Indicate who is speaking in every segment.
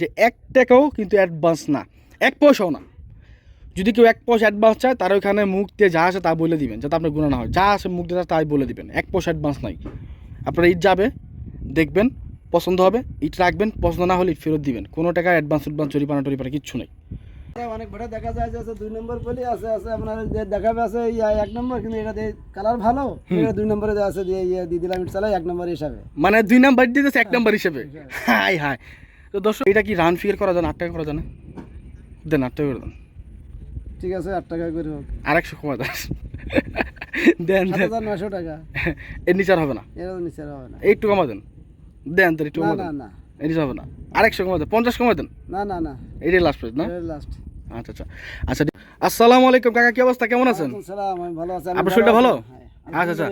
Speaker 1: যে এক টাকাও কিন্তু অ্যাডভান্স না। এক পয়সাও না। যদি কেউ এক পয়সা অ্যাডভান্স চায় তার ওইখানে মুখ দিয়ে যা আসে তা বলে দিবেন যাতে আপনার গুণা না হয়। যা আসে মুখ দিয়ে তাই বলে দিবেন। এক পয়সা অ্যাডভান্স নাই। আপনার ইট যাবে দেখবেন পছন্দ হবে ইট রাখবেন পছন্দ না হলে ইট ফেরত দিবেন। কোনো টাকা অ্যাডভান্স উডভান্স চুরিপানা টরিপানা কিচ্ছু নেই।
Speaker 2: অনেক বেটা দেখা যায় যে দুই নম্বর বলি আছে আছে আপনার যে দেখাবে আছে ইয়া এক নম্বর কিন্তু এটা কালার ভালো এটা দুই নম্বরে আছে দিয়ে ইয়ে দিয়ে দিলাম ইট চালাই এক নম্বর হিসাবে।
Speaker 1: মানে দুই নাম্বার দিতেছে এক নাম্বার হিসাবে। হাই হাই তো দর্শক এটা কি রান ফিয়ার করা যায় না আট টাকা করা যায় না? দেন আট টাকা করে দেন।
Speaker 2: ঠিক আছে আট টাকা করে হোক।
Speaker 1: আর একশো কমা দেন। দেন
Speaker 2: নশো টাকা।
Speaker 1: এর নিচে আর হবে না।
Speaker 2: এটা তো নিচে আর হবে না।
Speaker 1: একটু কমা দেন। দেন তো একটু
Speaker 2: না
Speaker 1: কমা
Speaker 2: না
Speaker 1: দেন।
Speaker 2: না।
Speaker 1: এর নিচে হবে না। আর একশো কমা দেন। পঞ্চাশ কমা দেন।
Speaker 2: না না না।
Speaker 1: এটাই লাস্ট প্রাইস না?
Speaker 2: লাস্ট
Speaker 1: আচ্ছা আচ্ছা। আচ্ছা আসসালামু আলাইকুম কাকা কি অবস্থা? কেমন আছেন?
Speaker 2: আমি ভালো আছি।
Speaker 1: আপনার শরীরটা ভালো? আচ্ছা আচ্ছা।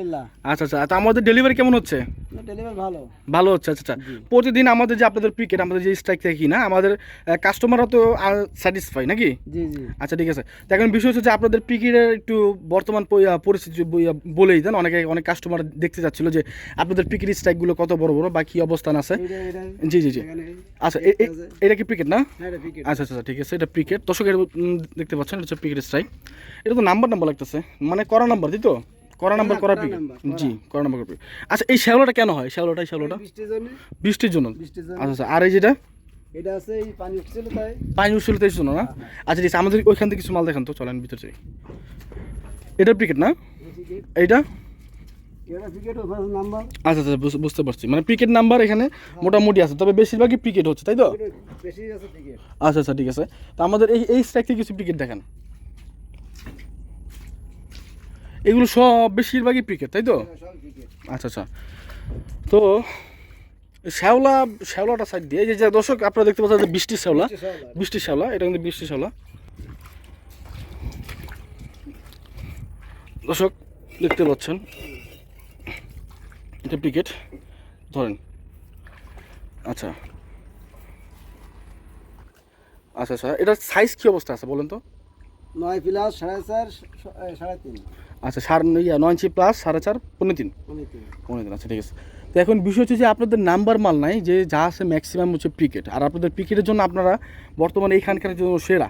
Speaker 1: আচ্ছা আচ্ছা। তা আমাদের ডেলিভারি কেমন হচ্ছে?
Speaker 2: ডেলিভারি ভালো।
Speaker 1: ভালো হচ্ছে আচ্ছা আচ্ছা। প্রতিদিন আমাদের যে আপনাদের পিকেট আমাদের যে স্ট্রাইক দেখি না আমাদের কাস্টমাররা তো স্যাটিসফাই নাকি?
Speaker 2: জি জি।
Speaker 1: আচ্ছা ঠিক আছে। তো এখন বিষয় হচ্ছে যে আপনাদের পিকেটের একটু বর্তমান পরিস্থিতি বলেই দেন অনেকে অনেক কাস্টমার দেখতে চাচ্ছিল যে আপনাদের পিকেট স্ট্রাইকগুলো কত বড় বড় বা কী অবস্থান আছে? জি জি জি। আচ্ছা এটা কি পিকেট না?
Speaker 2: হ্যাঁ পিকেট
Speaker 1: আচ্ছা আচ্ছা ঠিক আছে। এটা ক্রিকেট দর্শক দেখতে পাচ্ছেন এটা হচ্ছে ক্রিকেট স্ট্রাইক এটা তো নাম্বার নাম্বার লাগতেছে। মানে করা নাম্বার দিই তো? করা নাম্বার
Speaker 2: হ্যাঁ,
Speaker 1: করা
Speaker 2: করা করা।
Speaker 1: জি করা নাম্বার ক্রিকেট আচ্ছা এই শ্যাওলাটা কেন হয়? শ্যাওলাটা? শ্যাওলাটা
Speaker 2: বৃষ্টির জন্য।
Speaker 1: বৃষ্টির জন্য। আচ্ছা আচ্ছা আর এই যেটা?
Speaker 2: এটা আছে এই পানি উঠছিল তাই।
Speaker 1: পানি উঠছিল তো এই না? আচ্ছা ঠিক আছে আমাদের ওইখান থেকে কিছু মাল দেখান তো চলেন ভিতরে যাই। এটা ক্রিকেট না? এইটা?
Speaker 2: পিকেট
Speaker 1: আচ্ছা আচ্ছা বুঝ- বুঝতে পারছি। মানে ক্রিকেট নাম্বার এখানে মোটামুটি আছে তবে বেশিরভাগই ক্রিকেট হচ্ছে তাই তো?
Speaker 2: পিকেট
Speaker 1: আচ্ছা আচ্ছা ঠিক আছে। তো আমাদের এই এই স্ট্রাইক থেকে কিছু ক্রিকেট দেখান। এগুলো সব বেশিরভাগই ক্রিকেট তাই তো? আচ্ছা আচ্ছা। তো শ্যাওলা শ্যাওলাটা সাইড দিয়ে এই যে যে দর্শক আপনারা দেখতে পাচ্ছেন যে বৃষ্টির শ্যাওলা বৃষ্টির শ্যাওলা। এটা কিন্তু বৃষ্টির শ্যাওলা। দর্শক দেখতে পাচ্ছেন এটা ক্রিকেট ধরেন আচ্ছা। আচ্ছা আচ্ছা এটার সাইজ কী অবস্থা আছে বলেন তো?
Speaker 2: নয় প্লাস সাড়ে চার সাড়ে তিন।
Speaker 1: আচ্ছা সাড়ে ইয়া নয় ইঞ্চি প্লাস সাড়ে চার পনেরো তিন।
Speaker 2: তিন।
Speaker 1: পনেরো দিন আচ্ছা ঠিক আছে। তো এখন বিষয় হচ্ছে যে আপনাদের নাম্বার মাল নাই যে যা আছে ম্যাক্সিমাম হচ্ছে ক্রিকেট আর আপনাদের ক্রিকেটের জন্য আপনারা বর্তমানে এইখানকার জন্য সেরা।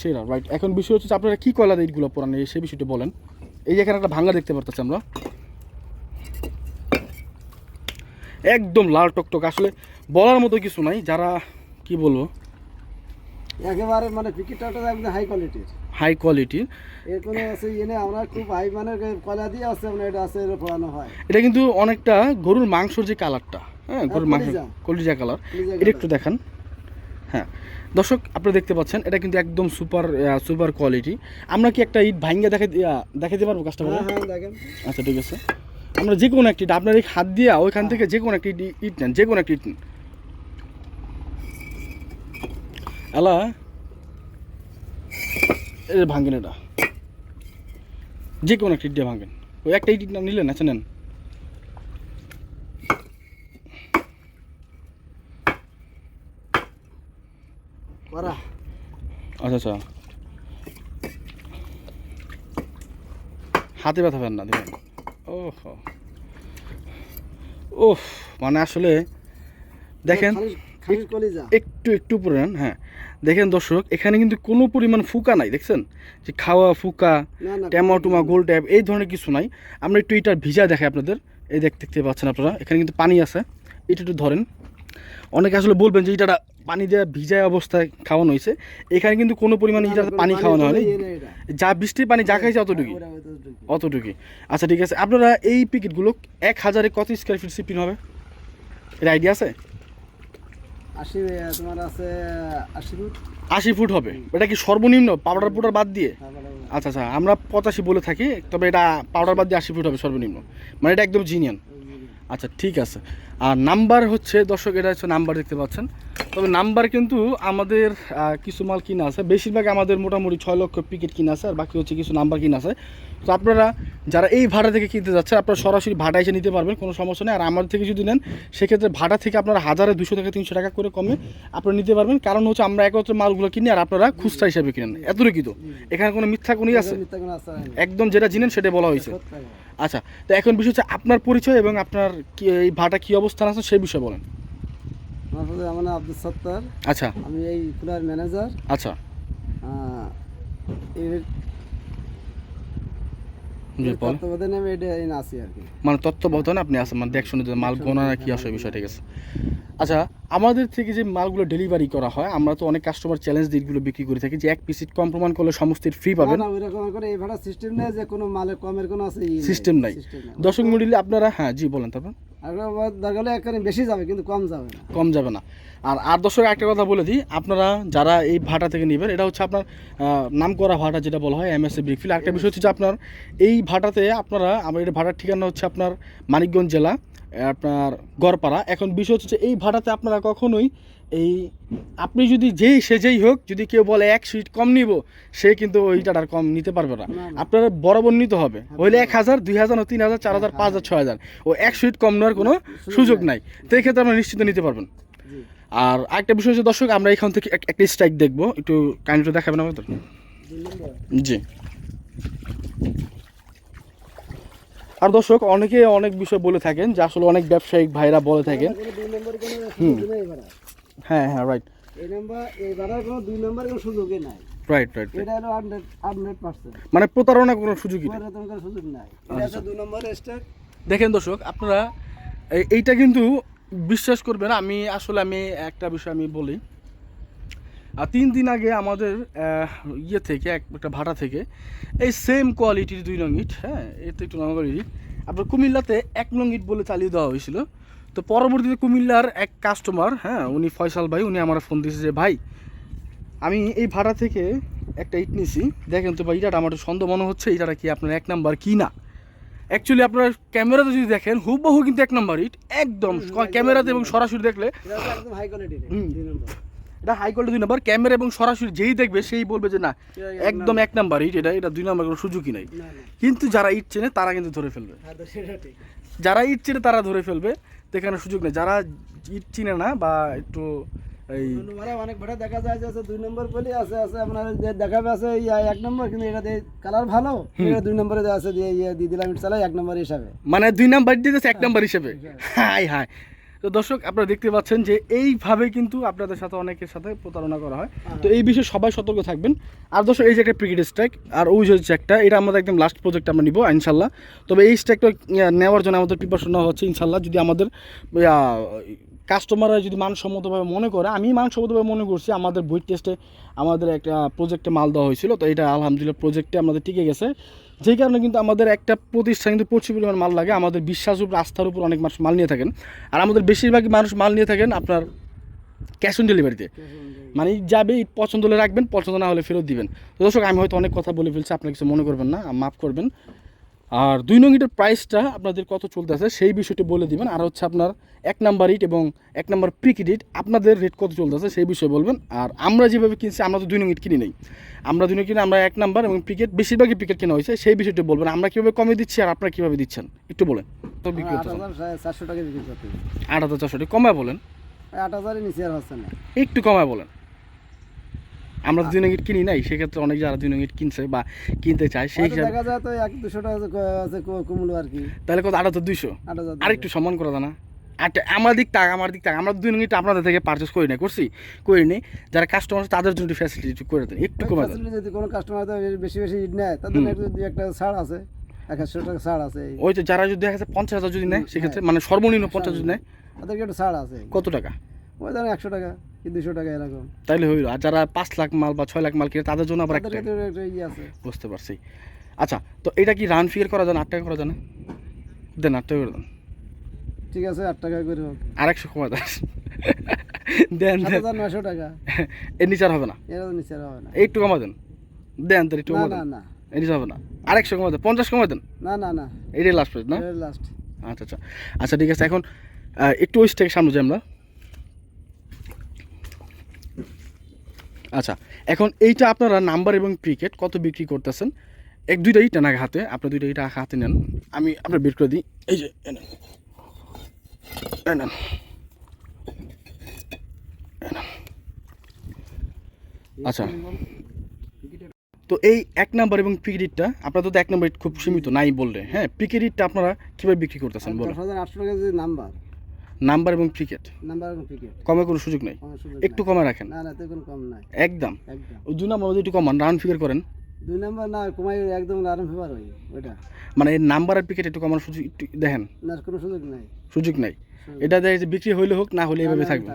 Speaker 1: সেরা। রাইট এখন বিষয় হচ্ছে আপনারা কী কয়লা এইটগুলো পড়ান সেই বিষয়টা বলেন। এই যে এখানে একটা ভাঙ্গা দেখতে পারতেছি আমরা। একদম লাল টকটক আসলে বলার মতো কিছু নাই। যারা কি বলব?
Speaker 2: একেবারে মানে পিকেটটা একদম হাই কোয়ালিটির
Speaker 1: হাই কোয়ালিটির
Speaker 2: আছে নেই আমরা খুব হাই মানের কয়লা দিয়ে আছে আমরা এটা আছে এটা পড়ানো হয়।
Speaker 1: এটা কিন্তু অনেকটা গরুর মাংসর যে কালারটা হ্যাঁ গরুর মাংস
Speaker 2: কলিজা।
Speaker 1: কালার। এটা একটু দেখান। হ্যাঁ দর্শক আপনারা দেখতে পাচ্ছেন এটা কিন্তু একদম সুপার সুপার কোয়ালিটি আমরা কি একটা ইট ভাঙ্গা দেখে দেখাতে পারব কাজটা
Speaker 2: হ্যাঁ হ্যাঁ দেখেন।
Speaker 1: আচ্ছা ঠিক আছে। আমরা যে কোনো একটা ইট আপনার এই হাত দিয়ে ওইখান থেকে যে কোনো একটা ইট নেন যে কোনো একটা ইট নেন। এলা এটা ভাঙেন এটা। যে কোনো একটা ইট দিয়ে ভাঙেন ওই একটা ইট না নিলেন আচ্ছা নেন। আচ্ছা আচ্ছা। হাতে ব্যথা পান না দেখেন। ওহ ওহ। মানে আসলে দেখেন একটু একটু উপরে নেন হ্যাঁ। দেখেন দর্শক এখানে কিন্তু কোনো পরিমাণ ফুকা নাই দেখছেন? যে খাওয়া ফুকা ট্যামাটুমা গোল ট্যাপ এই ধরনের কিছু নাই। আমরা একটু এটার ভিজা দেখাই আপনাদের এই দেখ দেখতে পাচ্ছেন আপনারা। এখানে কিন্তু পানি আছে। এটা একটু ধরেন। অনেকে আসলে বলবেন যে এটা পানি দেওয়া ভিজায় অবস্থায় খাওয়ানো হয়েছে। এখানে কিন্তু কোনো পরিমাণে এটা পানি খাওয়ানো হয়নি।
Speaker 2: ইয়ে
Speaker 1: যা বৃষ্টির পানি যা খাইছে অতটুকুই।
Speaker 2: ওটা ওইটুকুই।
Speaker 1: অতটুকুই। আচ্ছা ঠিক আছে। আপনারা এই পিকেটগুলো এক হাজারে কত স্কোয়ার ফিট শিপিং হবে? এর আইডিয়া আছে?
Speaker 2: আশি তোমার আছে আশি ফুট।
Speaker 1: আশি ফুট হবে। এটা কি সর্বনিম্ন পাউডার পুডার বাদ দিয়ে? আচ্ছা আচ্ছা আমরা পঁচাশি বলে থাকি তবে এটা পাউডার বাদ দিয়ে আশি ফুট হবে সর্বনিম্ন। মানে এটা একদম জিনিয়ান। আচ্ছা ঠিক আছে। আর নাম্বার হচ্ছে দর্শক এটা হচ্ছে নাম্বার দেখতে পাচ্ছেন। তবে নাম্বার কিন্তু আমাদের কিছু মাল কিনা আছে। বেশিরভাগ আমাদের মোটামুটি ছয় লক্ষ পিকেট কিনা আছে আর বাকি হচ্ছে কিছু নাম্বার কিনা আছে। তো আপনারা যারা এই ভাড়া থেকে কিনতে যাচ্ছে আপনারা সরাসরি ভাড়া এসে নিতে পারবেন কোনো সমস্যা নেই। আর আমাদের থেকে যদি নেন সেক্ষেত্রে ভাড়া থেকে আপনারা হাজারে দুশো থেকে তিনশো টাকা করে কমে আপনারা নিতে পারবেন। কারণ হচ্ছে আমরা একত্রে মালগুলো কিনি আর আপনারা খুচরা হিসাবে কিনেন। এতটুকু তো এখানে কোনো মিথ্যা কোনই আছে?
Speaker 2: আশা নাই।
Speaker 1: একদম যেটা জিনেন সেটা বলা হয়েছে। আচ্ছা তো এখন বিষয় হচ্ছে আপনার পরিচয় এবং আপনার কি এই ভাটা কী অবস্থান আছে সেই বিষয়ে বলেন।
Speaker 2: আমার সাথে আমার নাম আব্দুল সত্তার।
Speaker 1: আচ্ছা।
Speaker 2: আমি এই কুলার ম্যানেজার।
Speaker 1: আচ্ছা।
Speaker 2: এর তত্ত্বাবধানে আমি এটা আছি আর কি।
Speaker 1: মানে তত্ত্বাবধানে আপনি আছেন মানে দেখশুনে যে মাল গোনা কি আসে বিষয় ঠিক আছে আচ্ছা আমাদের থেকে যে মালগুলো ডেলিভারি করা হয় আমরা তো অনেক কাস্টমার চ্যালেঞ্জ দিকগুলো বিক্রি করে থাকি যে এক পিসিট কম প্রমাণ করলে সমস্ত ফ্রি পাবেন।
Speaker 2: না, ওইরকম করে এই ভাড়া সিস্টেম নেই যে কোনো মালের কমের কোনো আছে।
Speaker 1: সিস্টেম নাই।
Speaker 2: System নাই।
Speaker 1: আপনারা হ্যাঁ জি বলেন তারপর।
Speaker 2: আর দরকার হলে একবারে বেশি যাবে কিন্তু কম যাবে না।
Speaker 1: কম যাবে না। আর আর দর্শক একটা কথা বলে দিই আপনারা যারা এই ভাটা থেকে নেবেন এটা হচ্ছে আপনার নাম করা ভাড়া যেটা বলা হয় এম এমএসএ ব্রিকফিল আরেকটা বিষয় হচ্ছে যে আপনার এই ভাটাতে আপনারা আমার এটা ভাড়ার ঠিকানা হচ্ছে আপনার মানিকগঞ্জ জেলা আপনার গড়পাড়া। এখন বিষয় হচ্ছে যে এই ভাটাতে আপনারা কখনোই এই আপনি যদি যেই সে যেই হোক যদি কেউ বলে এক সিট কম নিব সে কিন্তু ওইটার আর কম নিতে পারবে না। আপনার বরাবর নিতে হবে। হইলে এক হাজার দুই হাজার তিন হাজার চার হাজার পাঁচ হাজার ছয় হাজার। ও এক সিট কম নেওয়ার কোনো সুযোগ নাই। তো এই ক্ষেত্রে আপনারা নিশ্চিত নিতে পারবেন। আর একটা বিষয় হচ্ছে দর্শক আমরা এখান থেকে একটা স্ট্রাইক দেখব। একটু কাইন্ডলি দেখাবেন আমাদের? জি। আর দর্শক অনেকে অনেক বিষয় বলে থাকেন যে আসলে অনেক ব্যবসায়িক ভাইরা বলে থাকেন। হ্যাঁ হ্যাঁ রাইট
Speaker 2: এই নাম্বার এই কোনো দুই নম্বর কোনো সুযোগই নাই।
Speaker 1: রাইট রাইট
Speaker 2: এটা হলো হান্ড্রেড হান্ড্রেড পার্সেন্ট
Speaker 1: মানে প্রতারণা কোনো সুযোগই
Speaker 2: স্টার
Speaker 1: দেখেন দর্শক আপনারা এই- এইটা কিন্তু বিশ্বাস করবেন, আমি আসলে আমি একটা বিষয় আমি বলি। আর তিন দিন আগে আমাদের ইয়ে থেকে এক একটা ভাড়া থেকে, এই সেম কোয়ালিটির দুই নং ইট হ্যাঁ এতে একটু নঙ্গর ইট, আপনার কুমিল্লাতে এক নং ইট বলে চালিয়ে দেওয়া হয়েছিল। তো পরবর্তীতে কুমিল্লার এক কাস্টমার হ্যাঁ উনি ফয়সাল ভাই, উনি আমার ফোন দিয়েছে যে, ভাই, আমি এই ভাড়া থেকে একটা ইট নিছি। দেখেন তো ভাই, ইটাটা আমার সন্দেহ মনে হচ্ছে, ইটাটা কি আপনার এক নাম্বার কি না? অ্যাকচুয়ালি আপনার ক্যামেরাতে যদি দেখেন হুবহু কিন্তু এক নাম্বার ইট একদম ক্যামেরাতে এবং সরাসরি দেখলে।
Speaker 2: এটা হাই
Speaker 1: কোয়ালিটি দুই নাম্বার। ক্যামেরা এবং সরাসরি যেই দেখবে সেই বলবে যে না একদম এক নাম্বার ইট এটা এটা দুই নাম্বার কোনো সুযোগই নাই। কিন্তু যারা ইট চেনে তারা কিন্তু ধরে ফেলবে।
Speaker 2: হ্যাঁ
Speaker 1: যারা ইট চেনে তারা ধরে ফেলবে তো এখানে সুযোগ নেই। যারা ইট চিনে না বা একটু এই
Speaker 2: অনেক ভাড়া দেখা যায় যে দুই নম্বর বলি আছে আছে আপনার যে দেখাবে আছে এক নম্বর কিন্তু এটা কালার ভালো এটা দুই নম্বরে দেওয়া আছে দিয়ে ইয়ে দিয়ে দিলাম এক নম্বর হিসাবে।
Speaker 1: মানে দুই নাম্বার দিতেছে এক নাম্বার হিসেবে। হাই হাই তো দর্শক আপনারা দেখতে পাচ্ছেন যে এইভাবে কিন্তু আপনাদের সাথে অনেকের সাথে প্রতারণা করা হয়। তো এই বিষয়ে সবাই সতর্ক থাকবেন। আর দর্শক এই যে একটা ক্রিকেট স্ট্রাইক আর ওই যে হচ্ছে একটা এটা আমাদের একদম লাস্ট প্রজেক্ট আমরা নিব ইনশাল্লাহ। তবে এই স্ট্রাইকটা নেওয়ার জন্য আমাদের প্রিপারেশন হচ্ছে ইনশাল্লাহ। যদি আমাদের কাস্টমাররা যদি মানসম্মতভাবে মনে করে আমি মানসম্মতভাবে মনে করছি আমাদের বই টেস্টে আমাদের একটা প্রজেক্টে মাল দেওয়া হয়েছিল তো এটা আলহামদুলিল্লাহ প্রজেক্টে আমাদের টিকে গেছে। যেই কারণে কিন্তু আমাদের একটা প্রতিষ্ঠান কিন্তু প্রচুর পরিমাণ মাল লাগে আমাদের বিশ্বাস উপর আস্থার উপর অনেক মানুষ মাল নিয়ে থাকেন। আর আমাদের বেশিরভাগই মানুষ মাল নিয়ে থাকেন আপনার ক্যাশ অন ডেলিভারিতে মানে যাবে পছন্দ হলে রাখবেন পছন্দ না হলে ফেরত দিবেন। তো দর্শক আমি হয়তো অনেক কথা বলে ফেলছি আপনার কিছু মনে করবেন না মাফ করবেন। আর দুই নং ইটের প্রাইসটা আপনাদের কত চলতেছে সেই বিষয়টি বলে দিবেন। আর হচ্ছে আপনার এক নাম্বার ইট এবং এক নাম্বার প্রিকিট ইট আপনাদের রেট কত চলতেছে সেই বিষয়ে বলবেন। আর আমরা যেভাবে কিনছি আমরা তো দুই নং ইট কিনি নেই। আমরা দুই নং কিনে আমরা এক নাম্বার এবং প্রিকেট বেশিরভাগই প্রিকেট কেনা হয়েছে। সেই বিষয়টি বলবেন। আমরা কীভাবে কমে দিচ্ছি আর আপনারা কীভাবে দিচ্ছেন? একটু বলেন। তো বিক্রি
Speaker 2: আট হাজার চারশো টাকা বিক্রি করতে
Speaker 1: আট হাজার চারশো কমায় বলেন।
Speaker 2: আট হাজারের নিচে আর হচ্ছে না।
Speaker 1: একটু কমায় বলেন। আমরা দুই নং কিনি নাই সেক্ষেত্রে অনেক যারা দুই নং কিনছে বা কিনতে চায় সেই হিসাবে
Speaker 2: দেখা যায় তো এক দুশো টাকা আছে আর কি।
Speaker 1: তাহলে কত? আট হাজার দুইশো? আর একটু সম্মান করা যায় না। আচ্ছা আমার দিক টাকা আমার দিক টাকা আমরা দুই মিনিট আপনাদের থেকে পারচেস করি না করছি করিনি যারা কাস্টমার তাদের জন্য ফ্যাসিলিটি করে দেন একটু কমে
Speaker 2: যদি কোনো কাস্টমার বেশি বেশি ইট নেয় তাদের একটু দুই একটা ছাড় আছে এক একশো টাকা ছাড় আছে
Speaker 1: ওই তো যারা যদি দেখা যাচ্ছে পঞ্চাশ হাজার যদি নেয় সেক্ষেত্রে মানে সর্বনিম্ন পঞ্চাশ যদি নেয়
Speaker 2: তাদেরকে একটু ছাড় আছে।
Speaker 1: কত টাকা?
Speaker 2: ওই ধরেন একশো টাকা। দুশো টাকা এরকম?
Speaker 1: তাইলে হইল। আর যারা পাঁচ লাখ মাল বা ছয় লাখ মাল কিনে তাদের জন্য আবার একটা
Speaker 2: তো ইয়ে আছে।
Speaker 1: বুঝতে পারছি। আচ্ছা তো এটা কি রান ফিগার করা যায় আট টাকা করা যায় না? দেন আট টাকা করে দেন।
Speaker 2: ঠিক আছে আট টাকা করে হোক।
Speaker 1: আর একশো কমা দেন। দেন
Speaker 2: হাজার নশো টাকা।
Speaker 1: এর নিচে আর হবে না?
Speaker 2: এরা তো নিচে আর হবে না।
Speaker 1: একটু কমা দেন। দেন তার একটু
Speaker 2: না
Speaker 1: কমা
Speaker 2: না
Speaker 1: দেন।
Speaker 2: না।
Speaker 1: এর নিচে হবে না। আর একশো কমা দেন। পঞ্চাশ কমা দেন।
Speaker 2: না না না।
Speaker 1: এটাই লাস্ট প্রাইস না?
Speaker 2: লাস্ট
Speaker 1: আচ্ছা আচ্ছা। আচ্ছা ঠিক আছে। এখন একটু ওই থেকে সামনে যাই আমরা। আচ্ছা এখন এইটা আপনারা নাম্বার এবং ক্রিকেট কত বিক্রি করতেছেন? এক দুইটা ইটা হাতে আপনার দুইটা ইটা হাতে নেন। আমি আপনার বের করে দিই। এই যে নেন। নেন। আচ্ছা। তো এই এক নাম্বার এবং পিকেটিটটা আপনার তো এক নাম্বার খুব সীমিত, নাই বললে। হ্যাঁ পিকেটিটটা আপনারা কীভাবে বিক্রি করতেছেন বলো
Speaker 2: দশ হাজার আটশো টাকা যদি নাম্বার
Speaker 1: নাম্বার এবং ক্রিকেট
Speaker 2: নাম্বার এবং ক্রিকেট
Speaker 1: কমে কোনো সুযোগ নেই? একটু কমে রাখেন?
Speaker 2: না না তো কোনো কম নাই।
Speaker 1: একদম।
Speaker 2: একদম।
Speaker 1: দুই নাম্বার একটু কমান রাউন্ড ফিগার করেন?
Speaker 2: দুই নাম্বার না কমাই একদম আরাম ফেভার হই ওইটা।
Speaker 1: মানে নাম্বার আর ক্রিকেট একটু কমানোর সুযোগ একটু দেখেন।
Speaker 2: না কোনো সুযোগ নাই।
Speaker 1: সুযোগ নাই। এটা দেখে যে বিক্রি হইলে হোক না হলে
Speaker 2: না,
Speaker 1: এইভাবে থাকবে।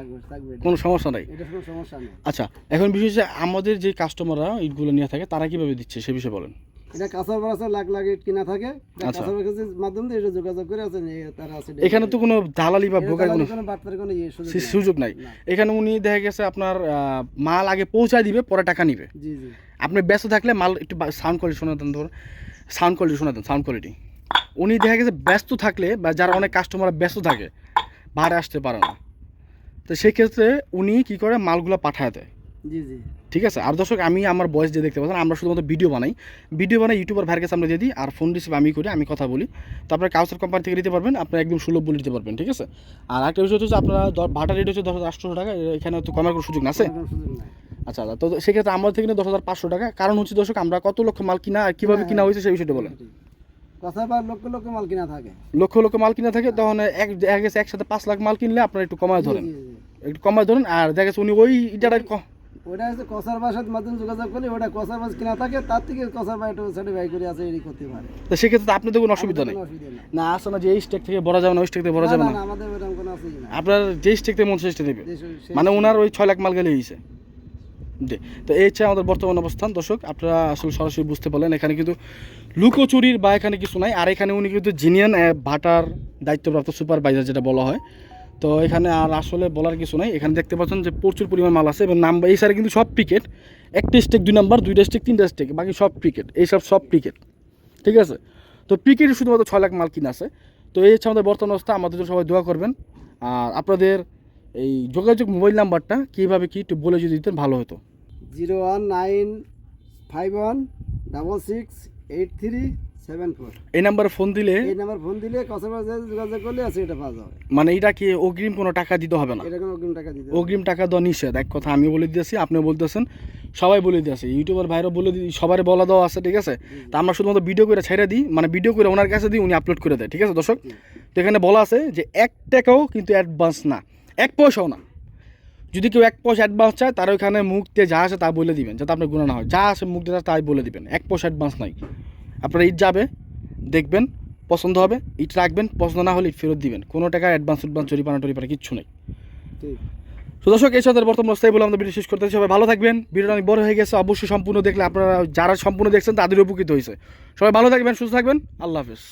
Speaker 1: কোনো সমস্যা নাই।
Speaker 2: এটা কোনো সমস্যা নেই।
Speaker 1: আচ্ছা এখন বিষয় হচ্ছে আমাদের যে কাস্টমাররা ইটগুলো নিয়ে থাকে তারা কীভাবে দিচ্ছে সে বিষয়ে বলেন?
Speaker 2: এটা কাঁচার বাড়াছে লাখ লাখ ইট কিনা থাকে
Speaker 1: আচ্ছা।
Speaker 2: কাঁচার মাধ্যম দিয়ে এটা যোগাযোগ করে আছে তারা আছে
Speaker 1: এখানে তো কোনো দালালি বা ভোগার কোনো
Speaker 2: দালালি কোনো ইয়ে সুযোগ নাই।
Speaker 1: এখানে উনি দেখা গেছে আপনার মাল আগে পৌঁছায় দিবে পরে টাকা নিবে।
Speaker 2: জি জি।
Speaker 1: আপনি ব্যস্ত থাকলে মাল একটু সাউন্ড কোয়ালিটি শোনা দেন ধরুন। সাউন্ড কোয়ালিটি শোনা দেন সাউন্ড কোয়ালিটি উনি দেখা গেছে ব্যস্ত থাকলে বা যারা অনেক কাস্টমার ব্যস্ত থাকে বাইরে আসতে পারে না। তো সেক্ষেত্রে উনি কি করে মালগুলো পাঠায় দেয়।
Speaker 2: জি জি।
Speaker 1: ঠিক আছে? আর দর্শক আমি আমার বয়স যে দেখতে পাচ্ছেন আমরা শুধুমাত্র ভিডিও বানাই। ভিডিও বানাই ইউটিউবার ভাইয়ের কাছে আমরা দিয়ে দিই আর ফোন রিসিভ আমি করি আমি কথা বলি। তো আপনার কাউসার কোম্পানি থেকে নিতে পারবেন আপনি একদম সুলভ বলে দিতে পারবেন ঠিক আছে? আর একটা বিষয় হচ্ছে আপনারা ভাটা রেট হচ্ছে দশ হাজার আটশো টাকা এখানে তো কমার কোনো সুযোগ না আছে? আচ্ছা আচ্ছা তো সেক্ষেত্রে আমাদের থেকে দশ হাজার পাঁচশো টাকা। কারণ হচ্ছে দর্শক আমরা কত লক্ষ মাল কিনা আর কীভাবে কিনা হয়েছে সেই বিষয়টা বলেন।
Speaker 2: লক্ষ লক্ষ মাল কিনা থাকে।
Speaker 1: লক্ষ লক্ষ মাল কিনা থাকে তখন এক একসাথে পাঁচ লাখ মাল কিনলে আপনারা একটু কমায় ধরেন। একটু কমায় ধরেন আর দেখা গেছে উনি ওই ইটাটা
Speaker 2: ওটা হচ্ছে কসার বাসার মাধ্যমে যোগাযোগ করলে ওটা কসার বাস কিনা থাকে তার থেকে কসার একটু করে আছে করতে পারে
Speaker 1: তো সেক্ষেত্রে তো আপনাদের কোনো অসুবিধা নেই? না আসলে যে এই স্টেক থেকে বড় যাবে না ওই স্টেক থেকে বড় যাবে
Speaker 2: না,
Speaker 1: না।
Speaker 2: না, আমাদের এরকম কোনো অসুবিধা নেই।
Speaker 1: আপনার যে স্টেক থেকে মন সেই স্টেক মানে ওনার ওই ছয় লাখ মাল গেলে হয়েছে। তো এই হচ্ছে আমাদের বর্তমান অবস্থান। দর্শক আপনারা আসলে সরাসরি বুঝতে পারলেন এখানে কিন্তু লুকোচুরির বা এখানে কিছু নাই। আর এখানে উনি কিন্তু জিনিয়ান ভাটার দায়িত্বপ্রাপ্ত সুপারভাইজার যেটা বলা হয়। তো এখানে আর আসলে বলার কিছু নাই। এখানে দেখতে পাচ্ছেন যে প্রচুর পরিমাণ মাল আছে এবং নাম্বার এই সাইডে কিন্তু সব পিকেট। একটা স্টেক দুই নাম্বার, দুইটা স্টেক তিনটা স্টেক বাকি সব পিকেট। এইসব সব পিকেট। ঠিক আছে? তো পিকেটই শুধুমাত্র ছয় লাখ মাল কিনা আছে। তো এই হচ্ছে আমাদের বর্তমান অবস্থা। আমাদের জন্য সবাই দোয়া করবেন। আর আপনাদের এই যোগাযোগ মোবাইল নাম্বারটা কীভাবে কি একটু বলে যদি দিতেন, ভালো হতো।
Speaker 2: Zero one nine five one double six eight three seven four
Speaker 1: এই নাম্বারে ফোন দিলে
Speaker 2: এই নাম্বার ফোন দিলে বাসে যোগাযোগ করলে আছে এটা পাওয়া যাবে।
Speaker 1: মানে এটা কি অগ্রিম কোনো টাকা দিতে হবে না?
Speaker 2: এটা কোনো অগ্রিম টাকা দিতে
Speaker 1: অগ্রিম টাকা দেওয়া নিষেধ। এক কথা আমি বলে দিয়েছি আপনিও বলতেছেন সবাই বলে দিয়েছে ইউটিউবার ভাইরা বলে দিই সবারই বলা দেওয়া আছে ঠিক আছে? তা আমরা শুধুমাত্র ভিডিও করে ছেড়ে দিই মানে ভিডিও করে ওনার কাছে দিই উনি আপলোড করে দেয় ঠিক আছে দর্শক? তো এখানে বলা আছে যে এক টাকাও কিন্তু অ্যাডভান্স না। এক পয়সাও না। যদি কেউ এক পয়সা অ্যাডভান্স চায় তার ওইখানে মুখ দিয়ে যা আছে তা বলে দিবেন যাতে আপনার গুণা না হয়। যা আছে মুখ দিয়ে তাই বলে দিবেন। এক পয়সা অ্যাডভান্স নাই। আপনার ইট যাবে দেখবেন পছন্দ হবে ইট রাখবেন পছন্দ না হলে ইট ফেরত দিবেন। কোনো টাকা অ্যাডভান্স অ্যাডভান্স জরিপানা টরিপানা কিচ্ছু নেই। সুদর্শক এই সাথে বর্তমান অবস্থায় বলে আমরা ভিডিও শেষ করতে সবাই ভালো থাকবেন। ভিডিওটা অনেক বড় হয়ে গেছে অবশ্যই সম্পূর্ণ দেখলে আপনারা যারা সম্পূর্ণ দেখছেন তাদের উপকৃত হয়েছে। সবাই ভালো থাকবেন সুস্থ থাকবেন। আল্লাহ হাফেজ।